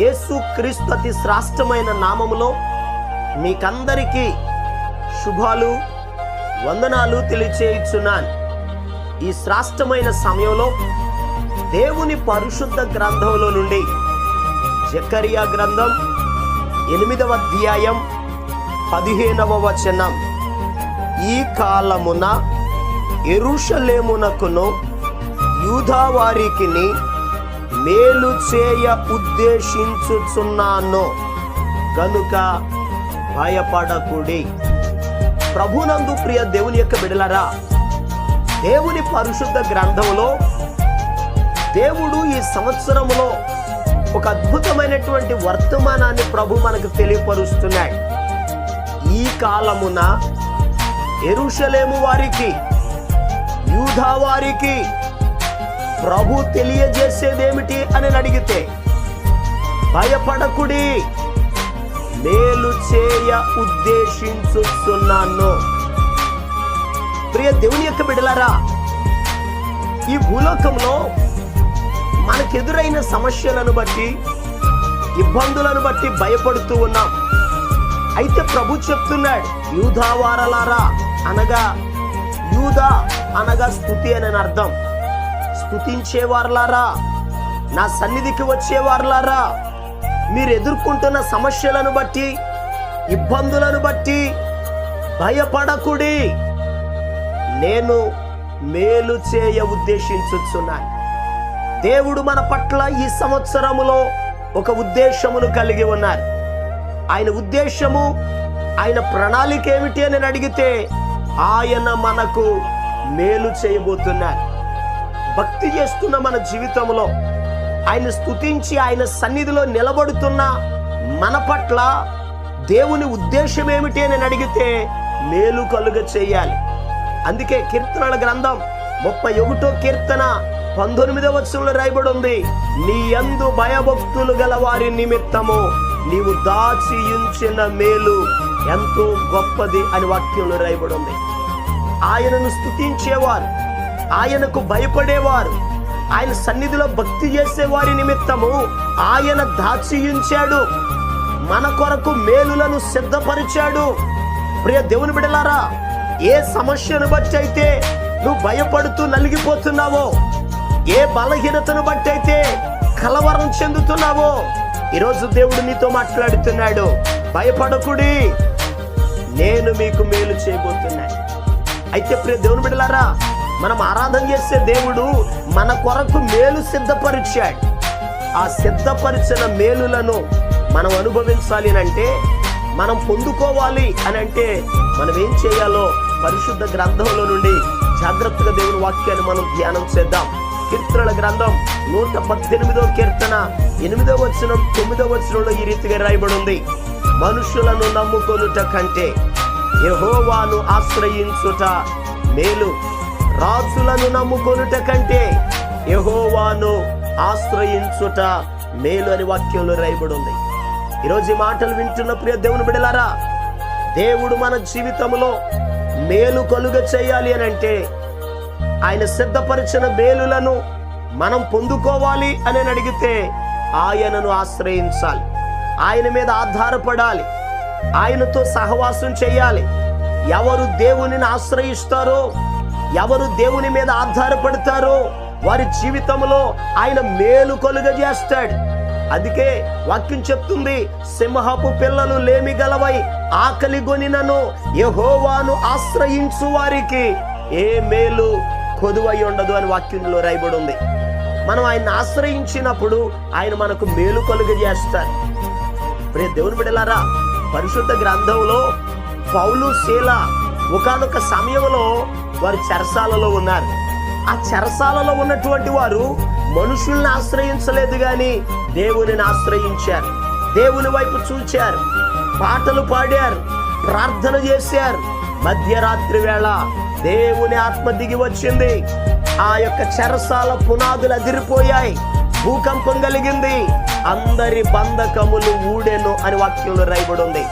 యేసు క్రీస్తు అతి శ్రాష్టమైన నామములో మీకందరికీ శుభాలు వందనాలు తెలియచేయుచున్నాను. ఈ శ్రాష్టమైన సమయంలో దేవుని పరిశుద్ధ గ్రంథంలో నుండి జకరియా గ్రంథం ఎనిమిదవ అధ్యాయం పదిహేనవ వచనం. ఈ కాలమున ఎరుషలేమునకును యూదావారికిని మేలు చేయ ఉద్దేశించుచున్నాను. కనుక భయపడకుడి. ప్రభునందు ప్రియ దేవుని యొక్క బిడలరా దేవుని పరిశుద్ధ గ్రంథంలో దేవుడు ఈ సంవత్సరములో ఒక అద్భుతమైనటువంటి వర్తమానాన్ని ప్రభు మనకు తెలియపరుస్తున్నాడు. ఈ కాలమున ఎరుషలేము వారికి యూధా వారికి ప్రభు తెలియజేసేదేమిటి అని అడిగితే భయపడకుడి. మేలు చేయ ఉద్దేశించుతున్నాను ప్రియ దేవుని యొక్క బిడలరా ఈ భూలోకంలో మనకెదురైన సమస్యలను బట్టి ఇబ్బందులను బట్టి భయపడుతూ ఉన్నాం. అయితే ప్రభు చెప్తున్నాడు యూధావారలారా అనగా యూదా అనగా స్థుతి అని అర్థం. స్థుతించేవారలారా? నా సన్నిధికి వచ్చేవార్లారా? మీరు ఎదుర్కొంటున్న సమస్యలను బట్టి ఇబ్బందులను బట్టి భయపడకుడి. నేను మేలు చేయ ఉద్దేశించుచున్నాను. దేవుడు మన పట్ల ఈ సంవత్సరములో ఒక ఉద్దేశమును కలిగి ఉన్నారు. ఆయన ఉద్దేశము ఆయన ప్రణాళిక ఏమిటి అని అడిగితే ఆయన మనకు మేలు చేయబోతున్నారు. భక్తి చేస్తున్న మన జీవితంలో. ఆయన స్థుతించి ఆయన సన్నిధిలో నిలబడుతున్న మన పట్ల దేవుని ఉద్దేశం ఏమిటి అని అడిగితే మేలు కలుగ చేయాలి. అందుకే కీర్తనల గ్రంథం ముప్పై ఒకటో కీర్తన పంతొమ్మిదవ వచనంలో రాయబడి ఉంది నీ యందు భయభక్తులు గల వారి నిమిత్తము నీవు దాచి ఉంచిన మేలు ఎంతో గొప్పది అని వాక్యంలో రాయబడి ఉంది ఆయనను స్థుతించేవారు ఆయనకు భయపడేవారు. ఆయన సన్నిధిలో భక్తి చేసే వారి నిమిత్తము ఆయన దాచియుంచాడు. మన కొరకు మేలులను సిద్ధపరిచాడు. ప్రియ దేవుని బిడలారా ఏ సమస్యను బట్టి అయితే నువ్వు భయపడుతూ నలిగిపోతున్నావో ఏ బలహీనతను బట్టి అయితే కలవరం చెందుతున్నావో ఈరోజు దేవుడు నీతో మాట్లాడుతున్నాడు. భయపడకుడి నేను మీకు మేలు చేయబోతున్నాను. అయితే ప్రియ దేవుని బిడలారా మనం ఆరాధన చేసే దేవుడు మన కొరకు మేలు సిద్ధపరిచాడు. ఆ సిద్ధపరిచిన మేలులను మనం అనుభవించాలి అని అంటే మనం పొందుకోవాలి అని అంటే మనం ఏం చేయాలో పరిశుద్ధ గ్రంథంలో నుండి జాగ్రత్తగా దేవుని వాక్యాన్ని మనం ధ్యానం చేద్దాం. కీర్తనల గ్రంథం నూట పద్దెనిమిదో కీర్తన ఎనిమిదో వచనం తొమ్మిదో వచనంలో ఈ రీతిగా రాయబడి ఉంది మనుషులను నమ్ముకొనుట కంటే యహోవాను ఆశ్రయించుట మేలు. దాసులను నమ్ముకొనుట కంటే యహోవాను ఆశ్రయించుట మేలు అని వాక్యంలో రాయబడి ఉంది ఈరోజు మాటలు వింటున్న ప్రియ దేవుని బిడలారా దేవుడు మన జీవితంలో మేలు కలుగ చేయాలి అని అంటే ఆయన సిద్ధపరిచిన మేలులను మనం పొందుకోవాలి అని అడిగితే ఆయనను ఆశ్రయించాలి. ఆయన మీద ఆధారపడాలి. ఆయనతో సహవాసం చేయాలి. ఎవరు దేవునిని ఆశ్రయిస్తారో ఎవరు దేవుని మీద ఆధారపడతారో వారి జీవితంలో ఆయన మేలు కలుగజేస్తాడు. అందుకే వాక్యం చెప్తుంది సింహపు పిల్లలు లేమి గలవై ఆకలి గొనినను యహోవాను ఆశ్రయించు వారికి ఏ మేలు కొదువై ఉండదు అని వాక్యంలో రాయబడి ఉంది మనం ఆయన ఆశ్రయించినప్పుడు ఆయన మనకు మేలు కలుగజేస్తారు ఇప్పుడే దేవుని బిడలారా పరిశుద్ధ గ్రంథంలో పౌలు శీల ఒకనొక సమయంలో వారు చెరసాలలో ఉన్నారు. ఆ చెరసాలలో ఉన్నటువంటి వారు మనుషుల్ని ఆశ్రయించలేదు కానీ దేవునిని ఆశ్రయించారు. దేవుని వైపు చూచారు. పాటలు పాడారు. ప్రార్థన చేశారు. మధ్యరాత్రి వేళ దేవుని ఆత్మ దిగి వచ్చింది. ఆ యొక్క చెరసాల పునాదులు అదిరిపోయాయి. భూకంపం కలిగింది. అందరి బంధకములు ఊడెను అని వాక్యంలో రాయబడి ఉంది.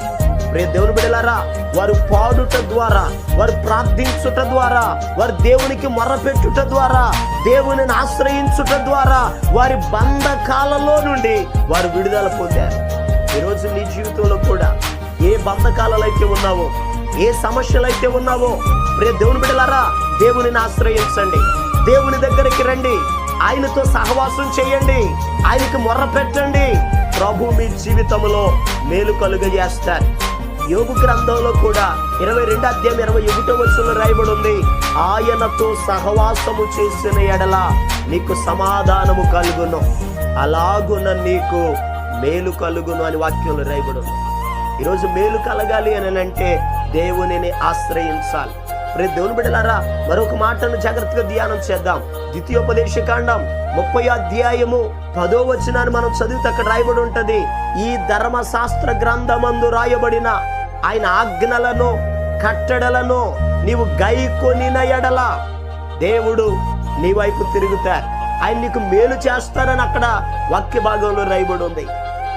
ప్రే దేవుని బిడలారా వారు పాడుట ద్వారా వారు ప్రార్థించుట ద్వారా వారు దేవునికి మొరపెట్టుట ద్వారా దేవునిని ఆశ్రయించుట ద్వారా వారి బంధకాలలో నుండి వారు విడుదల పొందారు. ఈరోజు నీ జీవితంలో కూడా ఏ బంధకాలలో అయితే ఉన్నావో ఏ సమస్యలు అయితే ఉన్నావో ప్రే దేవుని బిడలారా దేవునిని ఆశ్రయించండి. దేవుని దగ్గరికి రండి. ఆయనతో సహవాసం చేయండి. ఆయనకి మొర్ర పెట్టండి ప్రభు మీ జీవితంలో మేలు కలుగజేస్తారు. యోగు గ్రంథంలో కూడా ఇరవై రెండు అధ్యాయం ఇరవై ఒకటో వచ్చిన రాయబడి ఉంది ఆయనతో సహవాసము చేసిన ఎడల నీకు సమాధానము కలుగును. అలాగున నీకు మేలు కలుగును అని వాక్యంలో రాయబడి ఉంది ఈరోజు మేలు కలగాలి అని అంటే దేవునిని ఆశ్రయించాలి. ప్రతి దేవుని బిడ్డలారా మరొక మాటను జాగ్రత్తగా ధ్యానం చేద్దాం. ద్వితీయోపదేశ కాండం ముప్పై అధ్యాయము పదో వచనాన్ని మనం చదివితే అక్కడ రాయబడి ఉంటది. ఈ ధర్మశాస్త్ర గ్రంథమందు రాయబడిన ఆయన ఆజ్ఞలను కట్టడలను నీవు గైకొనిన ఎడల దేవుడు నీ వైపు తిరుగుతారు. ఆయన నీకు మేలు చేస్తారని అక్కడ వాక్య భాగంలో రాయబడి ఉంది.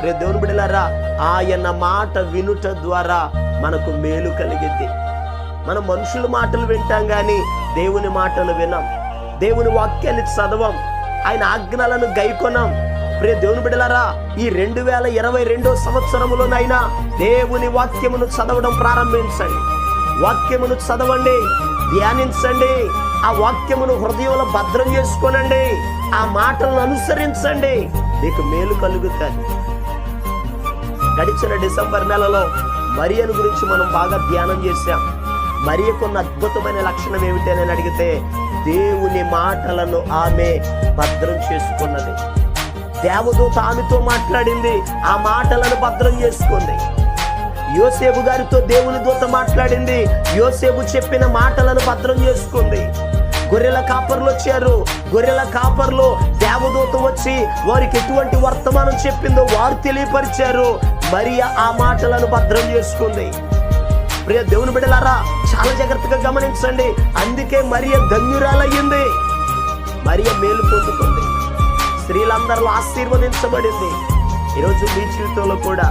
రే దేవుని బిడలారా ఆయన మాట వినుట ద్వారా మనకు మేలు కలిగిద్ది మనం మనుషుల మాటలు వింటాం కానీ దేవుని మాటలు వినం. దేవుని వాక్యాన్ని చదవం. ఆయన ఆజ్ఞలను గైకొనం. ప్రియ దేవుని బిడ్డలారా ఈ రెండు వేల ఇరవై రెండో సంవత్సరములోనైనా దేవుని వాక్యమును చదవడం ప్రారంభించండి. వాక్యమును చదవండి ధ్యానించండి ఆ వాక్యమును హృదయంలో భద్రం చేసుకోనండి ఆ మాటలను అనుసరించండి. మీకు మేలు కలుగుతుంది. గడిచిన డిసెంబర్ నెలలో మరియను గురించి మనం బాగా ధ్యానం చేశాం. మరియకున్న అద్భుతమైన లక్షణం ఏమిటి అని అడిగితే దేవుని మాటలను ఆమె భద్రం చేసుకున్నది. దేవదూత ఆమెతో మాట్లాడింది. ఆ మాటలను భద్రం చేసుకుంది. యోసేపు గారితో దేవుని దూత మాట్లాడింది. యోసేపు చెప్పిన మాటలను భద్రం చేసుకుంది. గొర్రెల కాపర్లు వచ్చారు. గొర్రెల కాపర్లు దేవదూత వచ్చి వారికి ఎటువంటి వర్తమానం చెప్పిందో వారు తెలియపరిచారు. మరి ఆ మాటలను భద్రం చేసుకుంది. ప్రియ దేవుని బిడ్డలారా చాలా జాగ్రత్తగా గమనించండి. అందుకే మరియ ధన్యురాలయ్యింది. మరియ మేలు పొందుకుంది. స్త్రీలందరిలో ఆశీర్వదించబడింది. ఈరోజు మీ జీవితంలో కూడా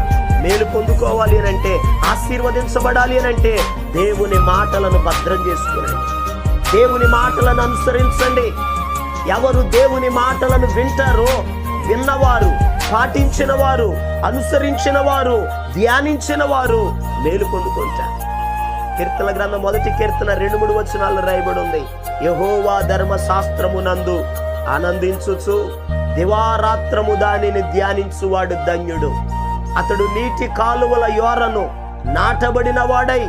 మేలు పొందుకోవాలి అని అంటే ఆశీర్వదించబడాలి అని అంటే దేవుని మాటలను భద్రం చేసుకునండి. దేవుని మాటలను అనుసరించండి. ఎవరు దేవుని మాటలను వింటారో విన్నవారు పాటించిన వారు అనుసరించిన వారు ధ్యానించిన వారు మేలు పొందుకుంటారు. కీర్తన గ్రంథం మొదటి కీర్తన రెండు మూడు వచనాలు రాయబడి ఉంది. యహోవా ధర్మ శాస్త్రమునందు ఆనందించుచు దివారాత్రము దానిని ధ్యానించువాడు ధన్యుడు. అతడు నీటి కాలువల యోరను నాటబడిన వాడై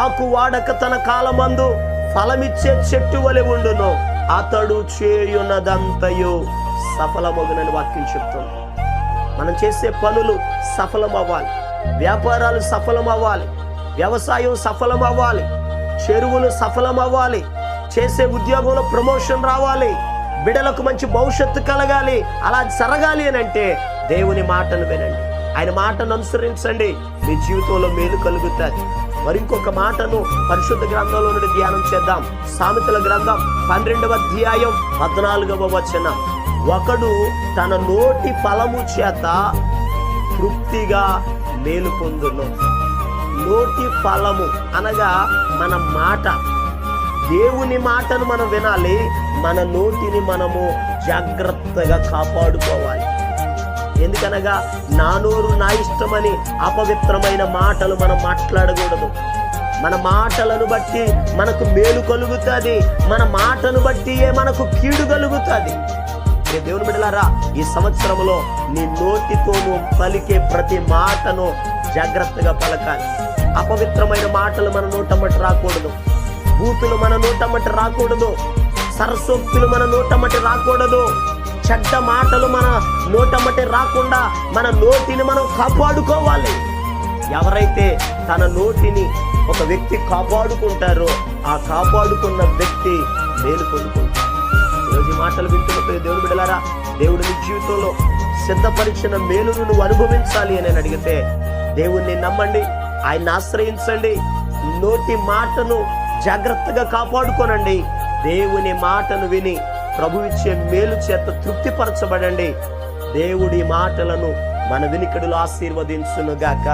ఆకు వాడక తన కాలమందు ఫలమిచ్చే చెట్టు వలె ఉండును. అతడు చేయునదంతయు సఫలమగునని వాక్యం చెప్తుంది. మనం చేసే పనులు సఫలం అవ్వాలి వ్యాపారాలు సఫలం అవ్వాలి వ్యవసాయం సఫలం అవ్వాలి చెరువులు సఫలం అవ్వాలి చేసే ఉద్యోగంలో ప్రమోషన్ రావాలి. బిడలకు మంచి భవిష్యత్తు కలగాలి అలా జరగాలి అని అంటే దేవుని మాటను వినండి. ఆయన మాటను అనుసరించండి. మీ జీవితంలో మేలు కలుగుతుంది. మరి ఇంకొక మాటను పరిశుద్ధ గ్రంథంలో నుండి ధ్యానం చేద్దాం. సామెతల గ్రంథం పన్నెండవ అధ్యాయం పద్నాలుగవ వచనం. ఒకడు తన నోటి ఫలము చేత తృప్తిగా మేలు పొందును. నోటి ఫలము అనగా మన మాట. దేవుని మాటను మనం వినాలి మన నోటిని మనము జాగ్రత్తగా కాపాడుకోవాలి. ఎందుకనగా నా నోరు నా ఇష్టమని అపవిత్రమైన మాటలు మనం మాట్లాడకూడదు. మన మాటలను బట్టి మనకు మేలు కలుగుతుంది మన మాటను బట్టియే మనకు కీడు కలుగుతుంది. దేవుని బిడ్డలారా ఈ సంవత్సరంలో నీ నోటితోనూ పలికే ప్రతి మాటను జాగ్రత్తగా పలకాలి. అపవిత్రమైన మాటలు మన నోటమ్మటి రాకూడదు. బూతులు మన నోటమటి రాకూడదు. సరస్వక్తులు మన నోటమటి రాకూడదు. చెడ్డ మాటలు మన నోటమటి రాకుండా మన నోటిని మనం కాపాడుకోవాలి. ఎవరైతే తన నోటిని ఒక వ్యక్తి కాపాడుకుంటారో ఆ కాపాడుకున్న వ్యక్తి మేలు పొందుకుంటారు ఈరోజు మాటలు వింటున్నప్పుడు దేవుడు బిడలారా దేవుడు నీ జీవితంలో సిద్ధపరిచిన మేలును నువ్వు అనుభవించాలి అని అడిగితే దేవుణ్ణి నమ్మండి ఆయన్ని ఆశ్రయించండి. నోటి మాటను జాగ్రత్తగా కాపాడుకోనండి. దేవుని మాటను విని ప్రభు ఇచ్చే మేలు చేత తృప్తిపరచబడండి. దేవుడి మాటలను మన వినికిడులో ఆశీర్వదించునుగాక.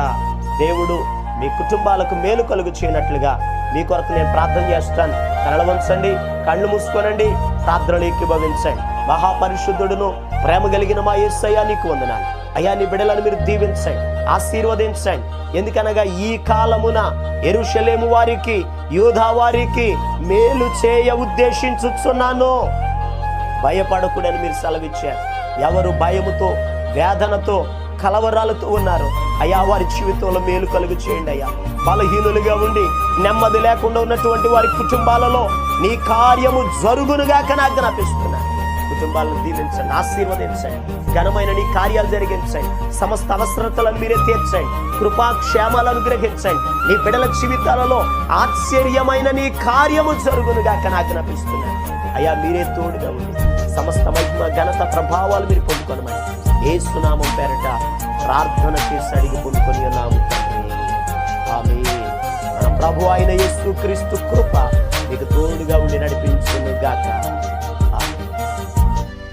దేవుడు మీ కుటుంబాలకు మేలు కలుగు చేయనట్లుగా మీ కొరకు నేను ప్రార్థన చేస్తాను. కళ్ళ వంచండి కళ్ళు మూసుకోనండి ప్రార్థనలు ఏకీభవించండి మహాపరిశుద్ధుడును ప్రేమ కలిగిన మా ఏసయ్యా నీకు వందనాలు. అయ్యా నీ బిడ్డలను మీరు దీవించండి ఆశీర్వదించండి. ఎందుకనగా ఈ కాలమున ఎరుషలేము వారికి యూధా వారికి మేలు చేయ ఉద్దేశించుచున్నాను. భయపడకూడని మీరు సెలవిచ్చారు. ఎవరు భయముతో వేదనతో కలవరాలతో ఉన్నారు అయ్యా వారి జీవితంలో మేలు కలుగు చేయండి అయ్యా. బలహీనులుగా ఉండి నెమ్మది లేకుండా ఉన్నటువంటి వారి కుటుంబాలలో నీ కార్యము జరుగునుగా జ్ఞాపిస్తున్నాను కుటుంబాలను దీవించండి ఆశీర్వదించండి ఘనమైన నీ కార్యాలు జరిగించండి సమస్త అవసరతలను మీరే తీర్చండి కృపాక్షేమాలు అనుగ్రహించండి. నీ బిడల జీవితాలలో ఆశ్చర్యమైన నీ కార్యము జరుగునుగా ఆజ్ఞాపిస్తున్నాను. అయ్యా మీరే తోడుగా ఉంది సమస్త మహిమ ఘనత ప్రభావాలు మీరు పొందుకోనమని ఏ సునామం పేరట ప్రార్థన చేసి అడిగి పొందుకొని ఉన్నాము మన ప్రభు అయిన యేసు క్రీస్తు కృప మీకు తోడుగా ఉండి నడిపించిన.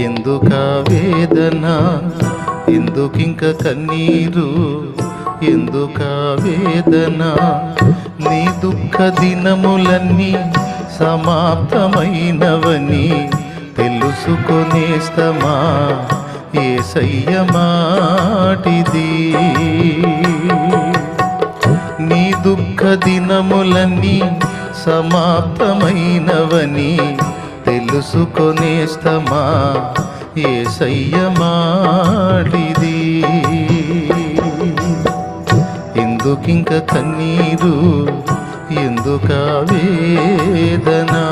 ఎందుక వేదన? ఎందుకింక కన్నీరు? ఎందుక వేదన? నీ దుఃఖ దినములన్నీ సమాప్తమైనవని తెలుసుకొనేస్తమా ఏ మాటిది. నీ దుఃఖ దినములన్నీ సమాప్తమైనవని తెలుసుకొనేస్తమా? ఏ మాటిది. ఎందుకింక కన్నీరు? ఎందుక వేదనా?